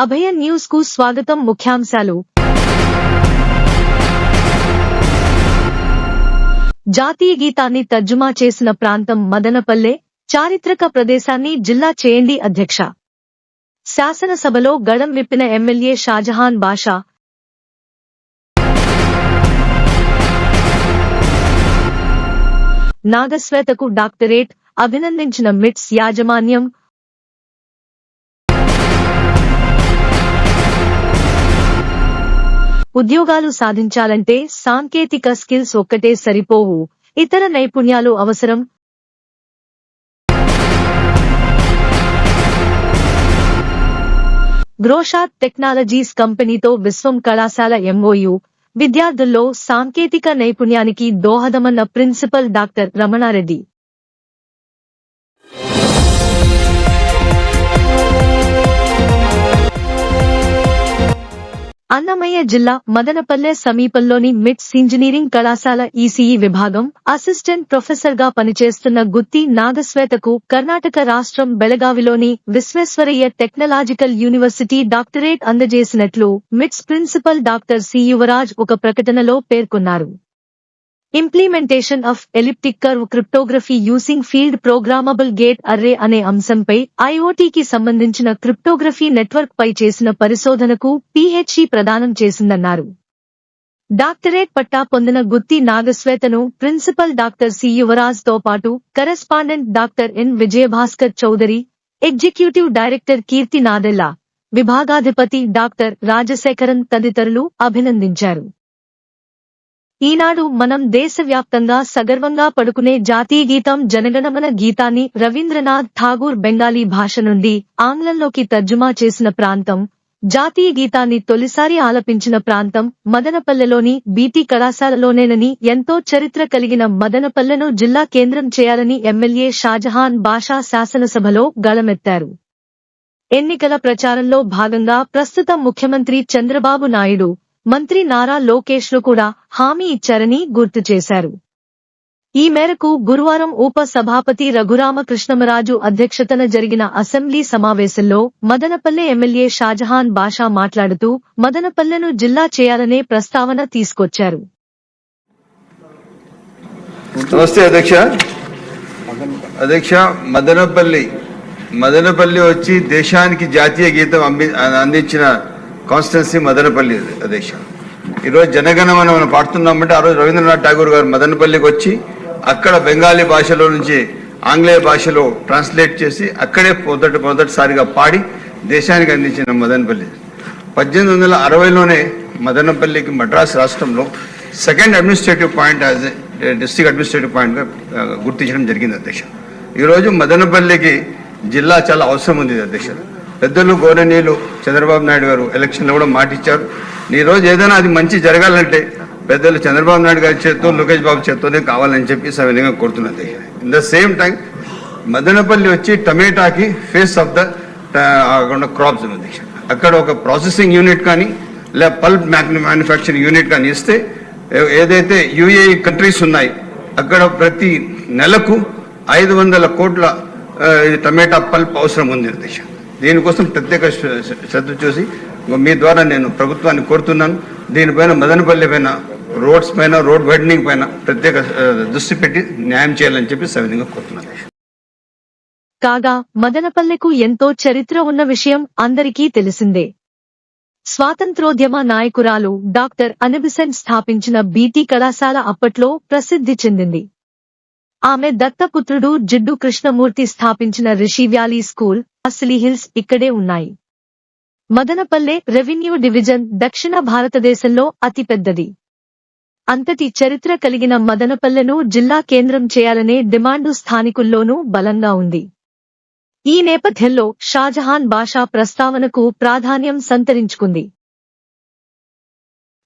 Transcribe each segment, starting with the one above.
అభయ న్యూస్కు స్వాగతం ముఖ్యాంశాలు. జాతీయ గీతాన్ని తర్జుమా చేసిన ప్రాంతం మదనపల్లె చారిత్రక ప్రదేశాన్ని జిల్లా చేయండి అధ్యక్ష. శాసనసభలో గడం విప్పిన ఎమ్మెల్యే షాజహాన్ బాషా. నాగశ్వేతకు డాక్టరేట్ అభినందించిన మిట్స్ యాజమాన్యం ఉద్యోగాలు సాధించాలంటే సాంకేతిక స్కిల్స్ ఒక్కటే సరిపోవు. ఇతర నైపుణ్యాలు అవసరం. గ్రోషాత్ టెక్నాలజీస్ కంపెనీతో విశ్వం కళాశాల ఎంఓయు విద్యార్థుల్లో సాంకేతిక నైపుణ్యానికి దోహదమన్న ప్రిన్సిపల్ డాక్టర్ రమణారెడ్డి. అన్నమయ్య జిల్లా మదనపల్లె సమీపంలోని మిట్స్ ఇంజనీరింగ్ కళాశాల ఈసీఈ విభాగం అసిస్టెంట్ ప్రొఫెసర్గా పనిచేస్తున్న గుత్తి నాగశ్వేతకు కర్ణాటక రాష్ట్రం బెళగావిలోని Visvesvaraya technological university doctorate అందజేసినట్లు MITS principal doctor C Yuvaraj ఒక ప్రకటనలో పేర్కొన్నారు. Implementation of elliptic curve cryptography using field programmable gate array అనే అంశంపై ఐఓటీకి సంబంధించిన క్రిప్టోగ్రఫీ నెట్వర్క్ పై చేసిన పరిశోధనకు పీహెచ్ఈ ప్రదానం చేసిందన్నారు. డాక్టరేట్ పట్టా పొందిన గుత్తి నాగశ్వేతను ప్రిన్సిపల్ డాక్టర్ సి యువరాజ్తో పాటు correspondent doctor N Vijayabhaskar Chowdary executive director Keerthi Nadella విభాగాధిపతి doctor Rajasekharan తదితరులు అభినందించారు. ఈనాడు మనం దేశవ్యాప్తంగా సగర్వంగా పడుకునే జాతీయ గీతం జనగణమన గీతాన్ని రవీంద్రనాథ్ ఠాగూర్ బెంగాలీ భాష నుండి ఆంగ్లంలోకి తర్జుమా చేసిన ప్రాంతం జాతీయ గీతాన్ని తొలిసారి ఆలపించిన ప్రాంతం మదనపల్లెలోని బీటీ కళాశాలలోనేనని ఎంతో చరిత్ర కలిగిన మదనపల్లెను జిల్లా కేంద్రం చేయాలని ఎమ్మెల్యే షాజహాన్ బాషా శాసనసభలో గళమెత్తారు. ఎన్నికల ప్రచారంలో భాగంగా ప్రస్తుత ముఖ్యమంత్రి చంద్రబాబు నాయుడు మంత్రి నారా లోకేష్లు కూడా హామీ ఇచ్చారని గుర్తు చేశారు. ఈ మేరకు గురువారం ఉప సభాపతి రఘురామకృష్ణమరాజు అధ్యక్షతన జరిగిన అసెంబ్లీ సమావేశంలో మదనపల్లె ఎమ్మెల్యే షాజహాన్ బాషా మాట్లాడుతూ మదనపల్లెను జిల్లా చేయాలనే ప్రస్తావన తీసుకొచ్చారు. నమస్తే అధ్యక్ష. అధ్యక్ష మదనపల్లి. మదనపల్లి వచ్చి దేశానికి జాతీయ గీతం అందించిన కాన్స్టిట్యున్సీ మదనపల్లి ప్రదేశం ఈరోజు జనగణమన మనం పాడుతున్నామంటే ఆ రోజు రవీంద్రనాథ్ ఠాగూర్ గారు మదనపల్లికి వచ్చి అక్కడ బెంగాలీ భాషలో నుంచి ఆంగ్లేయ భాషలో ట్రాన్స్లేట్ చేసి అక్కడే మొదటి మొదటిసారిగా పాడి దేశానికి అందించిన మదనపల్లి. పద్దెనిమిది వందల అరవైలోనే మదనపల్లికి మద్రాస్ రాష్ట్రంలో second administrative point as district administrative పాయింట్గా గుర్తించడం జరిగింది అధ్యక్ష. ఈరోజు మదనపల్లికి జిల్లా చాలా అవసరం ఉంది అధ్యక్ష. పెద్దలు గౌరవనీయులు చంద్రబాబు నాయుడు గారు ఎలక్షన్లో కూడా మాటిచ్చారు. ఈ రోజు ఏదైనా అది మంచి జరగాలంటే పెద్దలు చంద్రబాబు నాయుడు గారి చేత్తో లోకేష్ బాబు చేత్తోనే కావాలని చెప్పి సవినయంగా కోరుతున్నది in the same time Madanapalli వచ్చి టమేటాకి ఫేస్ ఆఫ్ ద క్రాప్స్ ఉంది అక్కడ ఒక ప్రాసెసింగ్ యూనిట్ కానీ లేదా పల్ప్ మ్యానుఫ్యాక్చరింగ్ యూనిట్ కానీ ఇస్తే ఏదైతే యుఏఈ కంట్రీస్ ఉన్నాయి అక్కడ ప్రతి నెలకు ఐదు వందల కోట్ల టమాటా పల్ప్ అవసరం ఉంది దేశం దీనికోసం ప్రత్యేక శ్రద్ధ చూసి మీ ద్వారా నేను ప్రభుత్వాన్ని కోరుతున్నాను. దీనిపైన మదనపల్లి పైన రోడ్స్ పైన రోడ్ వైడనింగ్ పైన ప్రత్యేక దృష్టి పెట్టి న్యాయం చేయాలని చెప్పి సవిధంగా కోరుతున్నాను. కాగా మదనపల్లెకు ఎంతో చరిత్ర ఉన్న విషయం అందరికీ తెలిసిందే. స్వాతంత్రోద్యమ నాయకురాలు డాక్టర్ అనిబిసెన్ స్థాపించిన బీటీ కళాశాల అప్పట్లో ప్రసిద్ధి చెందింది. ఆమె దత్తపుత్రుడు జిడ్డు కృష్ణమూర్తి స్థాపించిన Rishi Valley School Horsley Hills ఇక్కడే ఉన్నాయి. మదనపల్లె రెవెన్యూ డివిజన్ దక్షిణ భారతదేశంలో అతిపెద్దది. అంతటి చరిత్ర కలిగిన మదనపల్లెను జిల్లా కేంద్రం చేయాలనే డిమాండు స్థానికుల్లోనూ బలంగా ఉంది. ఈ నేపథ్యంలో షాజహాన్ భాషా ప్రస్తావనకు ప్రాధాన్యం సంతరించుకుంది.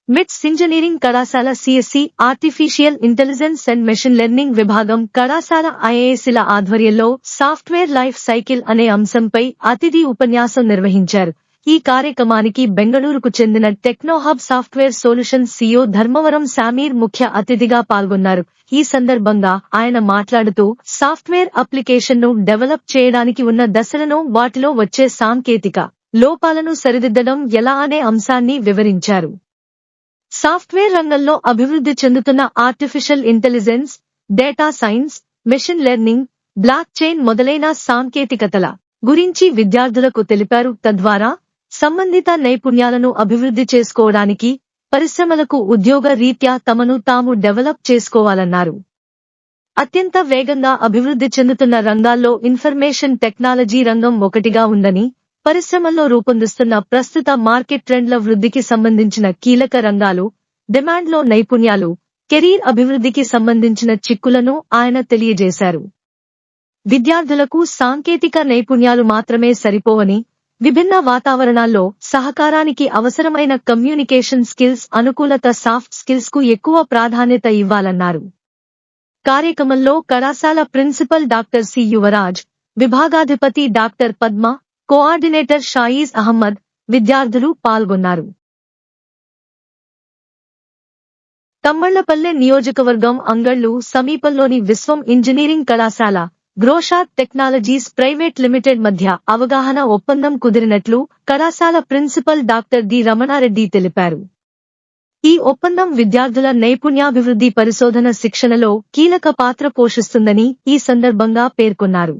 మిట్స్ ఇంజనీరింగ్ కళాశాల CSC artificial intelligence and machine learning విభాగం కళాశాల ఐఏఎస్ల ఆధ్వర్యంలో సాఫ్ట్వేర్ లైఫ్ సైకిల్ అనే అంశంపై అతిథి ఉపన్యాసం నిర్వహించారు. ఈ కార్యక్రమానికి బెంగళూరుకు చెందిన Technohub software solution CEO Dharmavaram Shameer ముఖ్య అతిథిగా పాల్గొన్నారు. ఈ సందర్భంగా ఆయన మాట్లాడుతూ సాఫ్ట్వేర్ అప్లికేషన్ను డెవలప్ చేయడానికి ఉన్న దశలను వాటిలో వచ్చే సాంకేతిక లోపాలను సరిదిద్దడం ఎలా అనే అంశాన్ని వివరించారు. సాఫ్ట్వేర్ రంగంలో అభివృద్ధి చెందుతున్న artificial intelligence data science machine learning blockchain మొదలైన సాంకేతికతల గురించి విద్యార్థులకు తెలిపారు. తద్వారా సంబంధిత నైపుణ్యాలను అభివృద్ధి చేసుకోవడానికి పరిశ్రమలకు ఉద్యోగ రీత్యా తమను తాము డెవలప్ చేసుకోవాలన్నారు. అత్యంత వేగంగా అభివృద్ధి చెందుతున్న రంగాల్లో ఇన్ఫర్మేషన్ టెక్నాలజీ రంగం ఒకటిగా ఉందని పరిశ్రమల్లో రూపొందిస్తున్న ప్రస్తుత మార్కెట్ ట్రెండ్ల వృద్ధికి సంబంధించిన కీలక రంగాలు డిమాండ్లో నైపుణ్యాలు కెరీర్ అభివృద్ధికి సంబంధించిన చిక్కులను ఆయన తెలియజేశారు. విద్యార్థులకు సాంకేతిక నైపుణ్యాలు మాత్రమే సరిపోవని విభిన్న వాతావరణాల్లో సహకారానికి అవసరమైన కమ్యూనికేషన్ స్కిల్స్ అనుకూలత సాఫ్ట్ స్కిల్స్కు ఎక్కువ ప్రాధాన్యత ఇవ్వాలన్నారు. కార్యక్రమంలో కళాశాల ప్రిన్సిపల్ డాక్టర్ సి యువరాజ్ విభాగాధిపతి డాక్టర్ పద్మ కోఆర్డినేటర్ షాయీజ్ అహ్మద్ విద్యార్థులు పాల్గొన్నారు. తమ్మళ్ళపల్లె నియోజకవర్గం అంగళ్ళు సమీపంలోని విశ్వం ఇంజనీరింగ్ కళాశాల గ్రోషాత్ టెక్నాలజీస్ ప్రైవేట్ లిమిటెడ్ మధ్య అవగాహన ఒప్పందం కుదిరినట్లు కళాశాల ప్రిన్సిపల్ డాక్టర్ డి రమణారెడ్డి తెలిపారు. ఈ ఒప్పందం విద్యార్థుల నైపుణ్యాభివృద్ధి పరిశోధన శిక్షణలో కీలక పాత్ర పోషిస్తుందని ఈ సందర్భంగా పేర్కొన్నారు.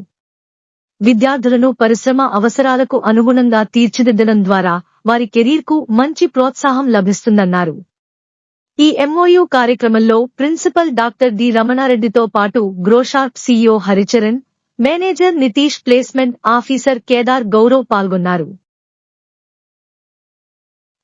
విద్యార్థులను పరిశ్రమ అవసరాలకు అనుగుణంగా తీర్చిదిద్దడం ద్వారా వారి కెరీర్కు మంచి ప్రోత్సాహం లభిస్తుందన్నారు. ఈ ఎంఓయు కార్యక్రమంలో ప్రిన్సిపల్ డాక్టర్ డి రమణారెడ్డితో పాటు Growsharp CEO Haricharan manager Nitish placement officer Kedar Gaurav పాల్గొన్నారు.